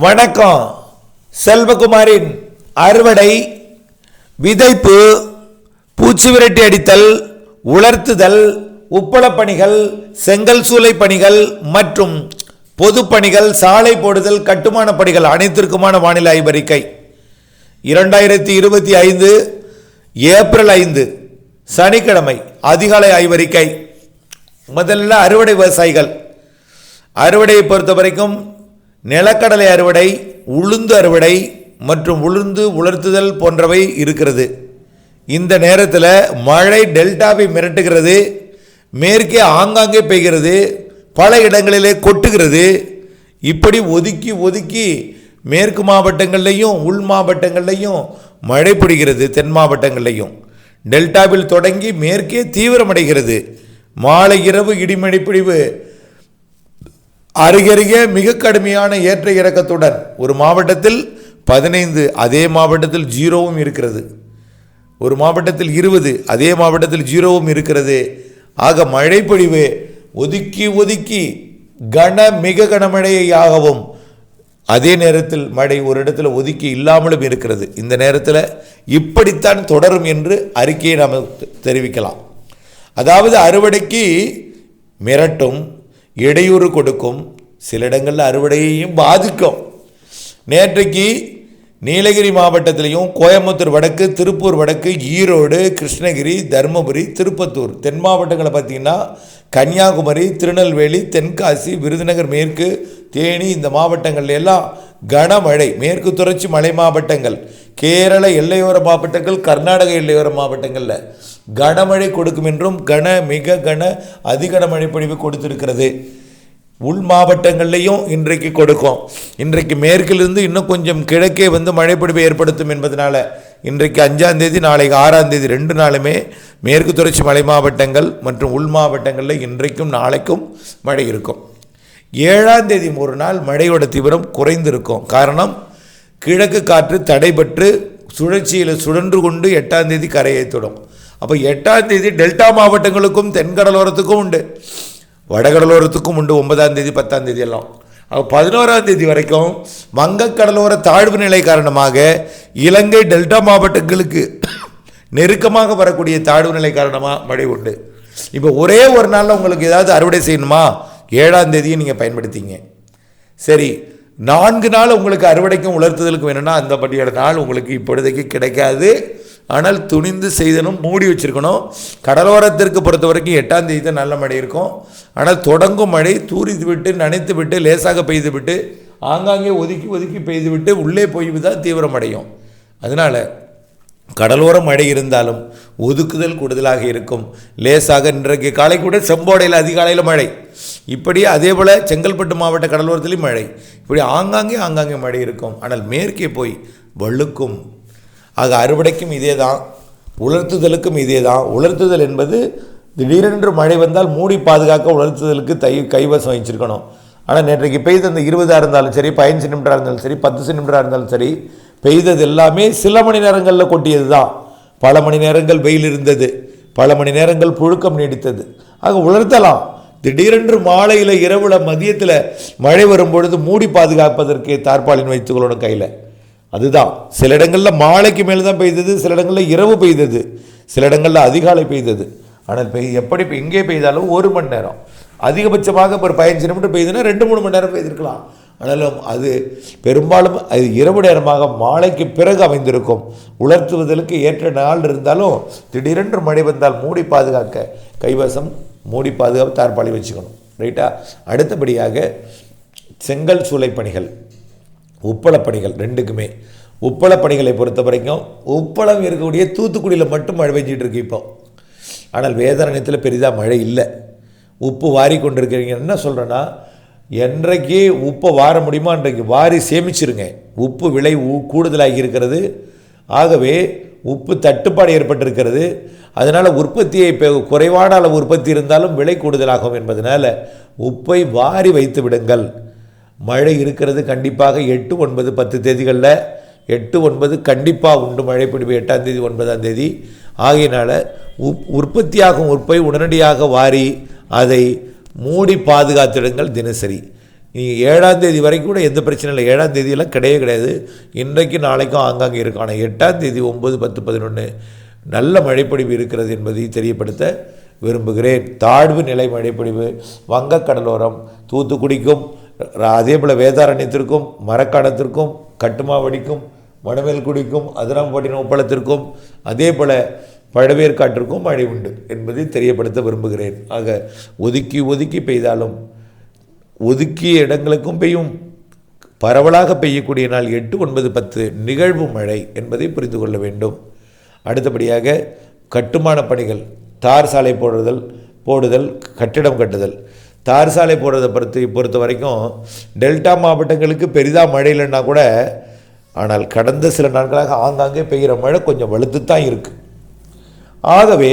வணக்கம். செல்வகுமாரின் அறுவடை விதைப்பு பூச்சி விரட்டி அடித்தல் உலர்த்துதல் உப்பளப் பணிகள் செங்கல் சூளை பணிகள் மற்றும் பொது பணிகள் சாலை போடுதல் கட்டுமான பணிகள் அனைத்திற்குமான வானிலை ஆய்வறிக்கை. இரண்டாயிரத்தி இருபத்தி ஐந்து ஏப்ரல் ஐந்து சனிக்கிழமை அதிகாலை ஆய்வறிக்கை. முதல்ல அறுவடை விவசாயிகள். அறுவடையை பொறுத்த வரைக்கும் நிலக்கடலை அறுவடை உளுந்து அறுவடை மற்றும் உளுந்து உலர்த்துதல் போன்றவை இருக்கிறது. இந்த நேரத்தில் மழை டெல்டாவை மிரட்டுகிறது மேற்கே ஆங்காங்கே பெய்கிறது பல இடங்களிலே கொட்டுகிறது. இப்படி ஒதுக்கி ஒதுக்கி மேற்கு மாவட்டங்கள்லையும் உள் மாவட்டங்கள்லையும் மழை பிடிக்கிறது தென் மாவட்டங்கள்லையும். டெல்டாவில் தொடங்கி மேற்கே தீவிரமடைகிறது. மாலை இரவு இடிமழை பிடிவு அருகருகே மிக கடுமையான ஏற்ற இறக்கத்துடன் ஒரு மாவட்டத்தில் பதினைந்து அதே மாவட்டத்தில் ஜீரோவும் இருக்கிறது. ஒரு மாவட்டத்தில் இருபது அதே மாவட்டத்தில் ஜீரோவும் இருக்கிறது. ஆக மழைப்பொழிவு ஒதுக்கி ஒதுக்கி கன மிக கனமழையாகவும் அதே நேரத்தில் மழை ஒரு இடத்துல ஒதுக்கி இல்லாமலும் இருக்கிறது. இந்த நேரத்தில் இப்படித்தான் தொடரும் என்று அறிக்கையை நாம் தெரிவிக்கலாம். அதாவது அறுவடைக்கு மிரட்டும் இடையூறு கொடுக்கும். சில இடங்களில் அறுவடையையும் பாதிக்கும். நேற்றைக்கு நீலகிரி மாவட்டத்திலையும் கோயம்புத்தூர் வடக்கு திருப்பூர் வடக்கு ஈரோடு கிருஷ்ணகிரி தருமபுரி திருப்பத்தூர் தென் மாவட்டங்களை பார்த்திங்கன்னா கன்னியாகுமரி திருநெல்வேலி தென்காசி விருதுநகர் மேற்கு தேனி இந்த மாவட்டங்கள் எல்லாம் கனமழை. மேற்கு தொடர்ச்சி மலை மாவட்டங்கள் கேரள எல்லையோர மாவட்டங்கள் கர்நாடக எல்லையோர மாவட்டங்களில் கனமழை கொடுக்கும் என்றும் கன மிக கன அதிகன மழை பொழிவு கொடுத்திருக்கிறது. உள் மாவட்டங்கள்லையும் இன்றைக்கு கொடுக்கும். இன்றைக்கு மேற்கிலிருந்து இன்னும் கொஞ்சம் கிழக்கே வந்து மழைப்பொழிவை ஏற்படுத்தும் என்பதனால இன்றைக்கு அஞ்சாம் தேதி நாளைக்கு ஆறாம் தேதி ரெண்டு நாளுமே மேற்கு தொடர்ச்சி மலை மாவட்டங்கள் மற்றும் உள் மாவட்டங்களில் இன்றைக்கும் நாளைக்கும் மழை இருக்கும். ஏழாம் தேதி ஒரு நாள் மழையோட தீவிரம் குறைந்திருக்கும். காரணம் கிழக்கு காற்று தடைபட்டு சுழற்சியில் சுழன்று கொண்டு எட்டாம் தேதி கரையை தொடும். அப்போ எட்டாம் தேதி டெல்டா மாவட்டங்களுக்கும் தென்கடலோரத்துக்கும் உண்டு. வடகடலோரத்துக்கும் உண்டு ஒன்பதாம் தேதி பத்தாம் தேதி எல்லாம். அப்போ பதினோராம் தேதி வரைக்கும் வங்கக்கடலோர தாழ்வு நிலை காரணமாக இலங்கை டெல்டா மாவட்டங்களுக்கு நெருக்கமாக வரக்கூடிய தாழ்வு நிலை காரணமாக மழை உண்டு. இப்போ ஒரே ஒரு நாளில் உங்களுக்கு ஏதாவது அறுவடை செய்யணுமா? ஏழாம் தேதியை நீங்கள் பயன்படுத்திங்க. சரி நான்கு நாள் உங்களுக்கு அறுவடைக்கும் உலர்த்துதலுக்கும் வேணும்னா அந்த படியோட நாள் உங்களுக்கு இப்பொழுதைக்கு கிடைக்காது. ஆனால் துணிந்து செய்தனும் மூடி வச்சிருக்கணும். கடலோரத்திற்கு பொறுத்த வரைக்கும் எட்டாம் தேதி தான் நல்ல மழை இருக்கும். ஆனால் தொடங்கும் மழை தூரித்து விட்டு நனைத்து விட்டு லேசாக பெய்து விட்டு ஆங்காங்கே ஒதுக்கி ஒதுக்கி பெய்து விட்டு உள்ளே போய் தான் தீவிரமடையும். அதனால் கடலோர மழை இருந்தாலும் ஒதுக்குதல் கூடுதலாக இருக்கும். லேசாக இன்றைக்கு காலை கூட செம்போடையில் அதிகாலையில் மழை. இப்படி அதே போல் செங்கல்பட்டு மாவட்ட கடலோரத்துலேயும் மழை. இப்படி ஆங்காங்கே ஆங்காங்கே மழை இருக்கும். ஆனால் மேற்கே போய் வழுக்கும் ஆக அறுவடைக்கும் இதே தான் உலர்த்துதலுக்கும் இதே தான் உலர்த்துதல் என்பது திடீரென்று மழை வந்தால் மூடி பாதுகாக்க உலர்த்துதலுக்கு தை கைவசம் வச்சிருக்கணும். ஆனால் நேற்றைக்கு பெய்த அந்த இருபதாக இருந்தாலும் சரி பதினஞ்சு சென்டிமீட்டராக இருந்தாலும் சரி பத்து சென்டிமீட்டராக இருந்தாலும் சரி பெய்தது எல்லாமே சில மணி நேரங்களில் கொட்டியது தான் பல மணி நேரங்கள் வெயில் இருந்தது. பல மணி நேரங்கள் புழுக்கம் நீடித்தது. ஆக உலர்த்தலாம். திடீரென்று மாலையில் இரவில் மதியத்தில் மழை வரும்பொழுது மூடி பாதுகாப்பதற்கு தார்பாலின் வைத்துக்கொள்ளணும் கையில். அதுதான். சில இடங்களில் மாலைக்கு மேலே தான் பெய்தது சில இடங்களில் இரவு பெய்தது சில இடங்களில் அதிகாலை பெய்தது. ஆனால் பெய் எப்படி இப்போ எங்கே பெய்தாலும் ஒரு மணி நேரம். அதிகபட்சமாக ஒரு பதினஞ்சு நிமிடம் பெய்யுதுன்னா ரெண்டு மூணு மணி நேரம் பெய்திருக்கலாம். ஆனாலும் அது பெரும்பாலும் அது இரவு நேரமாக மாலைக்கு பிறகு அமைந்திருக்கும். உலர்த்துவதற்கு ஏற்ற நாள் இருந்தாலும் திடீரென்று மழை வந்தால் மூடி பாதுகாக்க கைவசம் மூடி பாதுகாப்பு தார்பாலி வச்சுக்கணும். ரைட்டா? அடுத்தபடியாக செங்கல் சூளை பணிகள். உப்பளப்பணிகள் ரெண்டுக்குமே. உப்பளப்பணிகளை பொறுத்த வரைக்கும் உப்பளம் இருக்கக்கூடிய தூத்துக்குடியில் மட்டும் மழை பெஞ்சிட்டு இருக்கு இப்போ. ஆனால் வேதாரண்யத்தில் பெரிதாக மழை இல்லை. உப்பு வாரி கொண்டிருக்கிறீங்க. என்ன சொல்கிறேன்னா என்றைக்கு உப்பை வார முடியுமோ அன்றைக்கு வாரி சேமிச்சிருங்க. உப்பு விலை கூடுதலாகி இருக்கிறது. ஆகவே உப்பு தட்டுப்பாடு ஏற்பட்டிருக்கிறது. அதனால் உற்பத்தியை இப்போ குறைவான அளவு உற்பத்தி இருந்தாலும் விலை கூடுதலாகும் என்பதனால் உப்பை வாரி வைத்து விடுங்கள். மழை இருக்கிறது கண்டிப்பாக எட்டு ஒன்பது பத்து தேதிகளில். எட்டு ஒன்பது கண்டிப்பாக உண்டு மழை பிடிப்பு எட்டாம் தேதி ஒன்பதாம் தேதி. ஆகையினால் உப் உற்பத்தியாகும் உற்பை உடனடியாக வாரி அதை மூடி பாதுகாத்திடுங்கள் தினசரி. நீங்கள் ஏழாம் தேதி வரைக்கும் கூட எந்த பிரச்சனையும் இல்லை. ஏழாம் தேதியெல்லாம் கிடையவே கிடையாது. இன்றைக்கு நாளைக்கும் ஆங்காங்கே இருக்கும். ஆனால் எட்டாம் தேதி ஒம்பது பத்து பதினொன்று நல்ல மழைப்பொழிவு இருக்கிறது என்பதை தெரியப்படுத்த விரும்புகிறேன். தாழ்வு நிலை மழைப்பொழிவு வங்கக்கடலோரம் தூத்துக்குடிக்கும் அதே போல் வேதாரண்யத்திற்கும் மரக்காணத்திற்கும் கட்டுமாவடிக்கும் மணமேல்குடிக்கும் அதிராம்பட்டினம் உப்பளத்திற்கும் அதே போல் பழவேற்காட்டிற்கும் மழை உண்டு என்பதை தெரியப்படுத்த விரும்புகிறேன். ஆக ஒதுக்கி ஒதுக்கி பெய்தாலும் ஒதுக்கிய இடங்களுக்கும் பெய்யும் பரவலாக பெய்யக்கூடிய நாள் எட்டு ஒன்பது பத்து நிகழ்வு மழை என்பதை புரிந்து கொள்ள வேண்டும். அடுத்தபடியாக கட்டுமான பணிகள் தார் சாலை போடுதல் போடுதல் கட்டிடம் கட்டுதல். தார் சாலை போடுறதை பொறுத்து பொறுத்த வரைக்கும் டெல்டா மாவட்டங்களுக்கு பெரிதாக மழை இல்லைன்னா கூட ஆனால் கடந்த சில நாட்களாக ஆங்காங்கே பெய்கிற மழை கொஞ்சம் வலுத்து தான் இருக்குது ஆகவே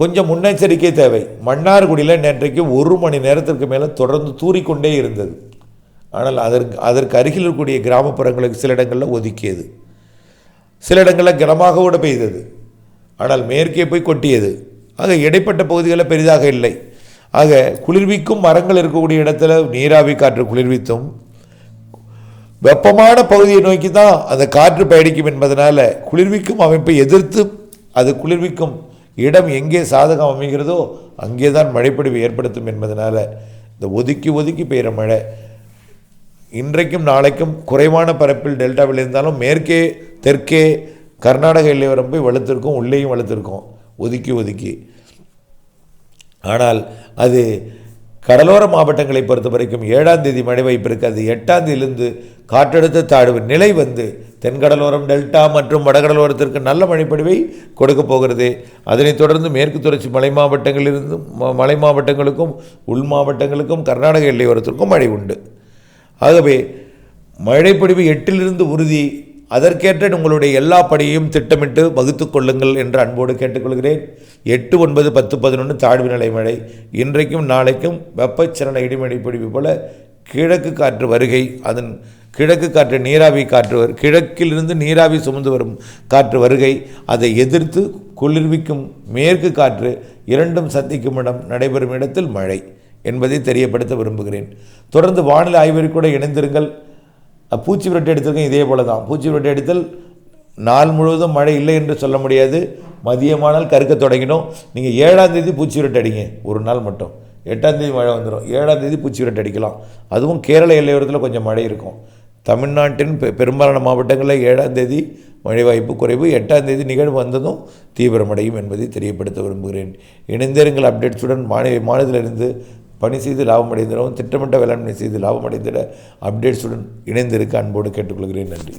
கொஞ்சம் முன்னெச்சரிக்கை தேவை. மன்னார்குடியில் நேற்றைக்கு ஒரு மணி நேரத்திற்கு மேலே தொடர்ந்து தூறிக்கொண்டே இருந்தது. ஆனால் அதற்கு அதற்கு அருகில் இருக்கக்கூடிய கிராமப்புறங்களுக்கு சில இடங்களில் ஒதுக்கியது. சில இடங்களில் கனமாக கூட பெய்தது. ஆனால் மேற்கே போய் கொட்டியது. ஆக இடைப்பட்ட பகுதிகளில் பெரிதாக இல்லை. ஆக குளிர்விக்கும் மரங்கள் இருக்கக்கூடிய இடத்துல நீராவி காற்று குளிர்வித்தும் வெப்பமான பகுதியை நோக்கி தான் அந்த காற்று பயணிக்கும் என்பதனால் குளிர்விக்கும் அமைப்பை எதிர்த்து அது குளிர்விக்கும் இடம் எங்கே சாதகம் அமைகிறதோ அங்கே தான் மழைப்பொழிவு ஏற்படுத்தும் என்பதனால் இந்த ஒதுக்கி ஒதுக்கி பெய்கிற மழை இன்றைக்கும் நாளைக்கும் குறைவான பரப்பில் டெல்டாவில் இருந்தாலும் மேற்கே தெற்கே கர்நாடக எல்லை வரம்பை வலுத்திருக்கும் உள்ளேயும் வலுத்திருக்கும். ஒதுக்கி ஒதுக்கி. ஆனால் அது கடலோர மாவட்டங்களை பொறுத்த வரைக்கும் ஏழாம் தேதி மழை வாய்ப்பு இருக்காது எட்டாம் தேதியிலிருந்து காற்றழுத்த தாழ்வு நிலை வந்து தென்கடலோரம் டெல்டா மற்றும் வடகடலோரத்திற்கு நல்ல மழைப்பொழிவை கொடுக்க போகிறது. அதனைத் தொடர்ந்து மேற்கு தொடர்ச்சி மலை மாவட்டங்களிலிருந்து ம- மலை மாவட்டங்களுக்கும் உள் மாவட்டங்களுக்கும் கர்நாடக எல்லையோரத்திற்கும் மழை உண்டு. ஆகவே மழைப்பொழிவு எட்டிலிருந்து உறுதி அதற்கேற்ற உங்களுடைய எல்லா பணியையும் திட்டமிட்டு வகுத்துக் கொள்ளுங்கள் என்று அன்போடு கேட்டுக்கொள்கிறேன். எட்டு ஒன்பது பத்து பதினொன்று தாழ்வு நிலை மழை. இன்றைக்கும் நாளைக்கும் வெப்பச்சலன இடிமழை பிடிப்பு போல கிழக்கு காற்று வருகை அதன் கிழக்கு காற்று நீராவி காற்று வரு கிழக்கிலிருந்து நீராவி சுமந்து வரும் காற்று வருகை அதை எதிர்த்து குளிர்விக்கும் மேற்கு காற்று இரண்டும் சந்திக்கும் இடம் நடைபெறும் இடத்தில் மழை என்பதை தெரியப்படுத்த விரும்புகிறேன். தொடர்ந்து வானிலை ஆய்வறிக்கூட கூட இணைந்திருங்கள். பூச்சி விரட்டு எடுத்ததுக்கும் இதே போல தான் பூச்சி விரட்டி எடுத்தல் நாள் முழுவதும் மழை இல்லை என்று சொல்ல முடியாது. மதியமானால் கருக்க தொடங்கிடும். நீங்கள் ஏழாம் தேதி பூச்சி விரட்டு அடிங்க. ஒரு நாள் மட்டும். எட்டாம் தேதி மழை வந்துடும் ஏழாம் தேதி பூச்சி விரட்டு அடிக்கலாம். அதுவும் கேரள எல்லையோரத்தில் கொஞ்சம் மழை இருக்கும். தமிழ்நாட்டின் பெ- பெரும்பாலான மாவட்டங்களில் ஏழாம் தேதி மழை வாய்ப்பு குறைவு. எட்டாம் தேதி நிகழ்வு வந்ததும் தீவிரமடையும் என்பதை தெரியப்படுத்த விரும்புகிறேன். இணைந்திருங்கள் அப்டேட்ஸுடன். மாநில மாநிலத்திலிருந்து பணி செய்து லாபம் அடைந்திடவும் திட்டமிட்ட வேளாண்மை செய்து லாபம் அடைந்திட அப்டேட்ஸுடன் இணைந்திருக்க அன்போடு கேட்டுக்கொள்கிறேன். நன்றி.